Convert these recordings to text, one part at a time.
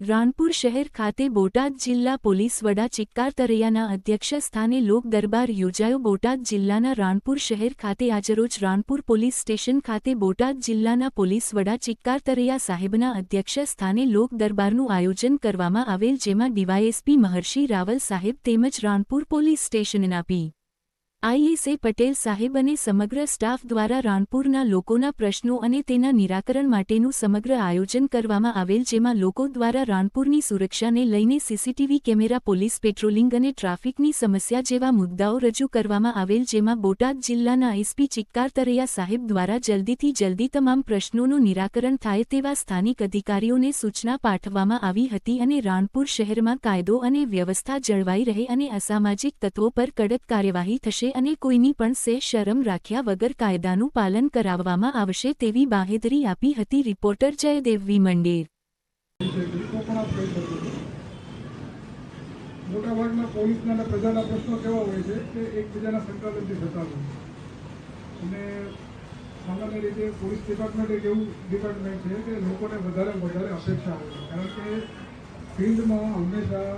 રાણપુર શહેર ખાતે બોટાદ જિલ્લા પોલીસ વડા ચિક્કાર તરૈયાના અધ્યક્ષ સ્થાને લોક દરબાર યોજાયો. બોટાદ જિલ્લાના રાણપુર શહેર ખાતે આજરોજ રાણપુર પોલીસ સ્ટેશન ખાતે બોટાદ જિલ્લાના પોલીસ વડા ચિક્કાર તરૈયા સાહેબના અધ્યક્ષ સ્થાને લોક દરબારનું આયોજન કરવામાં આવેલ, જેમાં ડીવાયએસપી મહર્ષિ રાવલ સાહેબ તેમજ રાણપુર પોલીસ સ્ટેશનના પી. આઈએસએ પટેલ સાહેબ અને સમગ્ર સ્ટાફ દ્વારા રાણપુરના લોકોના પ્રશ્નો અને તેના નિરાકરણ માટેનું સમગ્ર આયોજન કરવામાં આવેલ, જેમાં લોકો દ્વારા રાણપુરની સુરક્ષાને લઈને સીસીટીવી કેમેરા, પોલીસ પેટ્રોલિંગ અને ટ્રાફિકની સમસ્યા જેવા મુદ્દાઓ રજૂ કરવામાં આવેલ, જેમાં બોટાદ જિલ્લાના એસપી ચિક્કાર તરૈયા સાહેબ દ્વારા જલ્દીથી જલ્દી તમામ પ્રશ્નોનું નિરાકરણ થાય તેવા સ્થાનિક અધિકારીઓને સૂચના પાઠવવામાં આવી હતી અને રાણપુર શહેરમાં કાયદો અને વ્યવસ્થા જળવાઈ રહે અને અસામાજિક તત્વો પર કડક કાર્યવાહી થશે. અને કોઈની પણ સે શરમ રાખ્યા વગર કાયદાનું પાલન કરાવવામાં આવશે તેવી બાહેધરી આપી હતી રિપોર્ટર જયદેવ વી. મંડેર. મોટાભાગના પોલીસના અને પ્રજાના પ્રશ્નો કેવા હોય છે કે એકબીજાના સંકલનથી થતા હોય અને સામાન્ય રીતે પોલીસ ડિપાર્ટમેન્ટ એક એવું ડિપાર્ટમેન્ટ છે કે લોકોને વધારે વધારે અપેક્ષા હોય કારણ કે ફિલ્ડમાં હંમેશા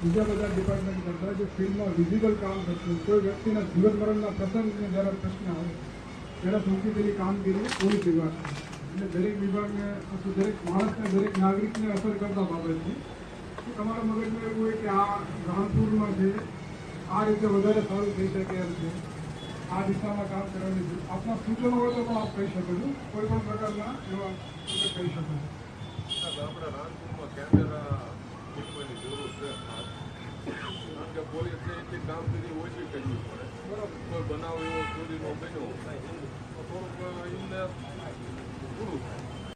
બીજા બધા ડિપાર્ટમેન્ટ કરતાં જે ફિલ્ડમાં વિઝિબલ કામ કરતું કોઈ વ્યક્તિના જીવન મરણના પ્રસંગને જ્યારે પ્રશ્ન આવે, ત્યારે સૌથી પહેલી કામગીરી પોલીસ વિભાગ એટલે દરેક વિભાગને, અથવા દરેક માણસને, દરેક નાગરિકને અસર કરતા બાબત છે. તમારા મગજમાં એવું હોય કે આ રાણપુરમાં છે, આ રીતે વધારે સારું થઈ શકે એમ છે. આ દિશામાં કામ કરવાની આપના સૂચનો હોય તો પણ આપ કહી શકો છો. કોઈ પણ પ્રકારના એવા કહી શકો છો સાહેબ, આપણે રાણપુરમાં કેમેરા મૂકવાની જરૂર છે ખાસ. કારણ કે પોલીસને એટલી કામગીરી ઓછી કરવી પડે. બરાબર. કોઈ બનાવ એવો ચોરીનો બન્યો થોડુંક એમને